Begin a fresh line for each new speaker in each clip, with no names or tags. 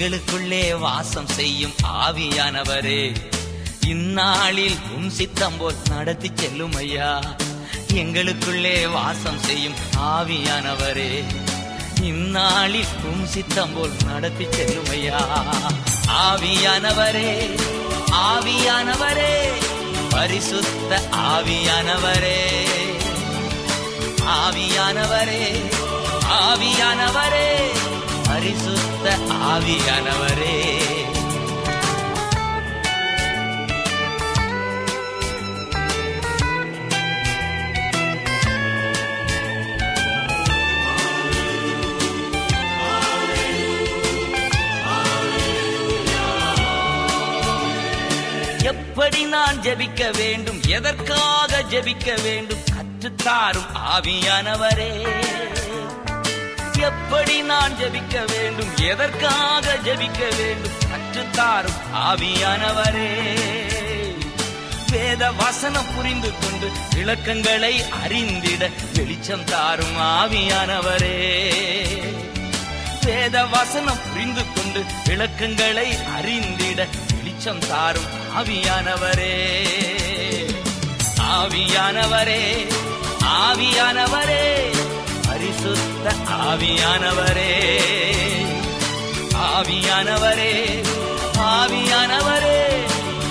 எங்களுக்குள்ளே வாசம் செய்யும் ஆவியானவரே. இந்நாளில் உன் சித்தம் போல் நடத்தி செல்லும் ஐயா. எங்களுக்குள்ளே வாசம் செய்யும் ஆவியானவரே. இந்நாளில் உன் சித்தம் போல் நடத்தி செல்லும் ஐயா. ஆவியானவரே ஆவியானவரே பரிசுத்த ஆவியானவரே. ஆவியானவரே ஆவியானவரே பரிசுத்த ஆவியானவரே. எப்படி நான் ஜெபிக்க வேண்டும்? எதற்காக ஜெபிக்க வேண்டும்? கற்றுத்தாரும் ஆவியானவரே. எப்படி நான் ஜெபிக்க வேண்டும்? எதற்காக ஜெபிக்க வேண்டும்? கற்றுத்தாரும் ஆவியானவரே. வேத வசனம் புரிந்து கொண்டு விளக்கங்களை அறிந்திட வெளிச்சம் தாரும் ஆவியானவரே. வேத வசனம் புரிந்து கொண்டு விளக்கங்களை அறிந்திட வெளிச்சம் தாரும் ஆவியானவரே. ஆவியானவரே. ஆவியானவரே ஆவியானவரே ஆவியானவரே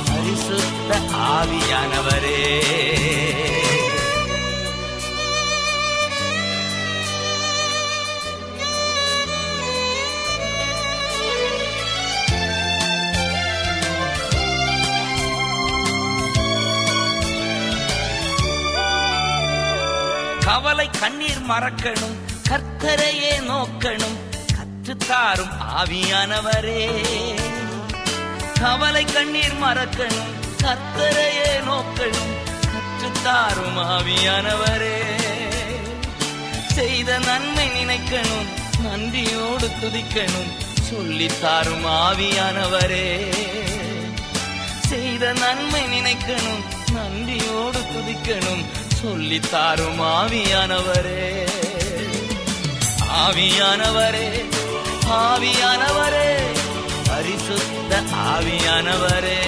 பரிசுத்த ஆவியானவரே. கவலை கண்ணீர் மறக்கணும். கர்த்தரையே நோக்கணும் கற்றுத்தாரும் ஆவியானவரே. கவலை கண்ணீர் மறக்கணும் கர்த்தரையே நோக்கணும் கற்றுத்தாரும் ஆவியானவரே. செய்த நன்மை நினைக்கணும் நன்றியோடு துதிக்கணும் சொல்லித்தாரும் ஆவியானவரே. செய்த நன்மை நினைக்கணும் நன்றியோடு துதிக்கணும் சொல்லித்தாரும் ஆவியானவரே. ஆவியானவரே ஆவியானவரே பரிசுத்த ஆவியானவரே.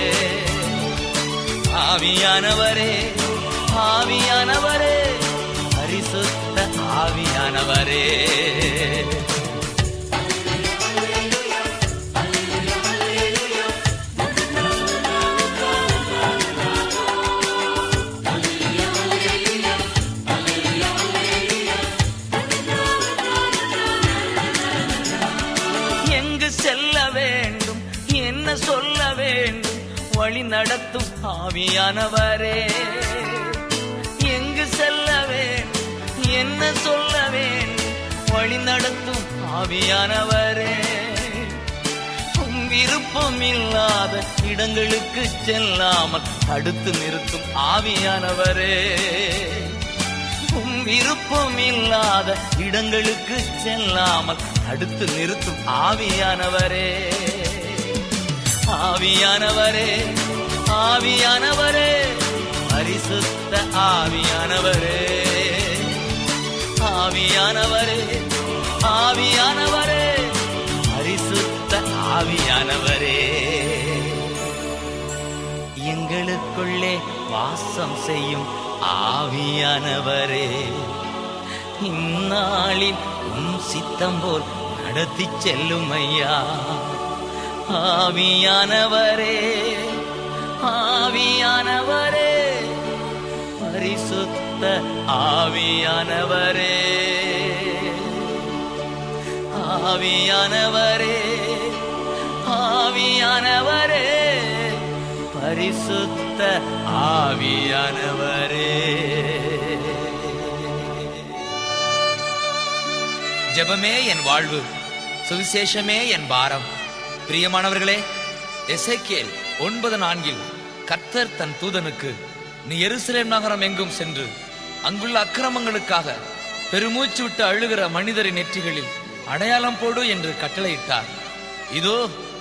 ஆவியானவரே ஆவியானவரே பரிசுத்த ஆவியானவரே. என்ன சொல்ல வேண்டும்? வழி நடத்தும் ஆவியானவரே. எங்கு செல்ல வேண்டும்? என்ன சொல்ல வேண்டும்? வழி நடத்தும் ஆவியானவரே. விருப்பம் இல்லாத இடங்களுக்கு செல்லாமல் தடுத்து நிறுத்தும் ஆவியானவரே. உம் விருப்பம் இல்லாத இடங்களுக்கு செல்லாமல் தடுத்து நிறுத்தும் ஆவியானவரே. ஆவியானவரே ஆவியானவரே பரிசுத்த ஆவியானவரே. ஆவியானவரே ஆவியானவரே பரிசுத்த ஆவியானவரே. எங்களுக்குள்ளே வாசம் செய்யும் ஆவியானவரே. இந்நாளில் உம் சித்தம் போல் நடத்தி செல்லும் ஐயா ஆவியானவரே ஆவியானவரே பரிசுத்த ஆவியானவரே ஆவியானவரே ஆவியானவரே பரிசுத்த ஆவியானவரே. ஜபமே என் வாழ்வு சுவிசேஷமே என் பாரம். பிரியமானவர்களே எசேக்கியேல் ஒன்பது நான்கில் கர்த்தர் தன் தூதனுக்கு நீ எருசலேம் நகரம் எங்கும் சென்று அங்குள்ள அக்கிரமங்களுக்காக பெருமூச்சு விட்டு அழுகிற மனிதரின் நெற்றிகளில் அடையாளம் போடு என்று கட்டளையிட்டார். இதோ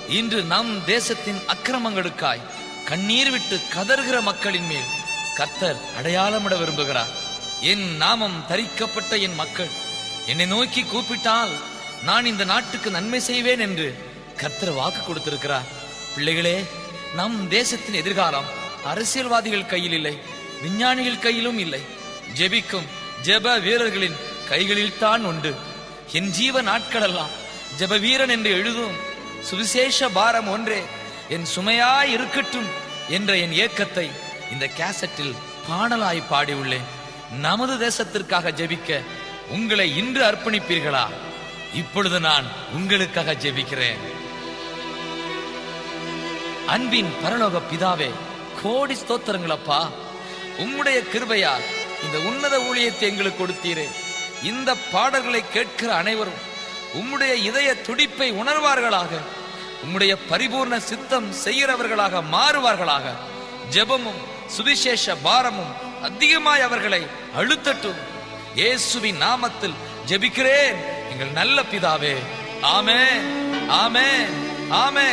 இன்று நம் தேசத்தின் அக்கிரமங்களுக்காய் கண்ணீர் விட்டு கதறுகிற மக்களின் மேல் கர்த்தர் அடையாளமிட விரும்புகிறார். என் நாமம் தரிக்கப்பட்ட என் மக்கள் என்னை நோக்கி கூப்பிட்டால் நான் இந்த நாட்டுக்கு நன்மை செய்வேன் என்று கர்த்தர் வாக்கு கொடுத்திருக்கிறார். பிள்ளைகளே நம் தேசத்தின் எதிர்காலம் அரசியல்வாதிகள் கையில் இல்லை விஞ்ஞானிகள் கையிலும் இல்லை. ஜெபிக்கும் ஜெப வீரர்களின் கைகளில் தான் உண்டு. என் ஜீவ நாட்களெல்லாம் ஜெப வீரன் என்று எழுதும் சுவிசேஷ பாரம் ஒன்றே. என் சுமையாய் இருக்கட்டும் என்ற என் ஏக்கத்தை இந்த கேசட்டில் பாடலாய் பாடியுள்ளேன். நமது தேசத்திற்காக ஜெபிக்க உங்களை இன்று அர்ப்பணிப்பீர்களா? இப்பொழுது நான் உங்களுக்காக ஜெபிக்கிறேன். அன்பின் பரலோக பிதாவே கோடி ஸ்தோத்திரங்களப்பா. உம்முடைய கிருபையால் இந்த உன்னத ஊழியத்தை எங்களுக்கு கொடுத்தீரே. இந்த பாடல்களை கேட்கிற அனைவரும் உம்முடைய இதய துடிப்பை உணர்வார்களாக. உம்முடைய பரிபூர்ண சித்தம் செய்கிறவர்களாக மாறுவார்களாக. ஜெபமும் சுவிசேஷ பாரமும் அதிகமாய் அவர்களை அழுத்தட்டும். இயேசுவின் நாமத்தில் ஜெபிக்கிறேன். எங்கள் நல்ல பிதாவே ஆமே ஆமே ஆமே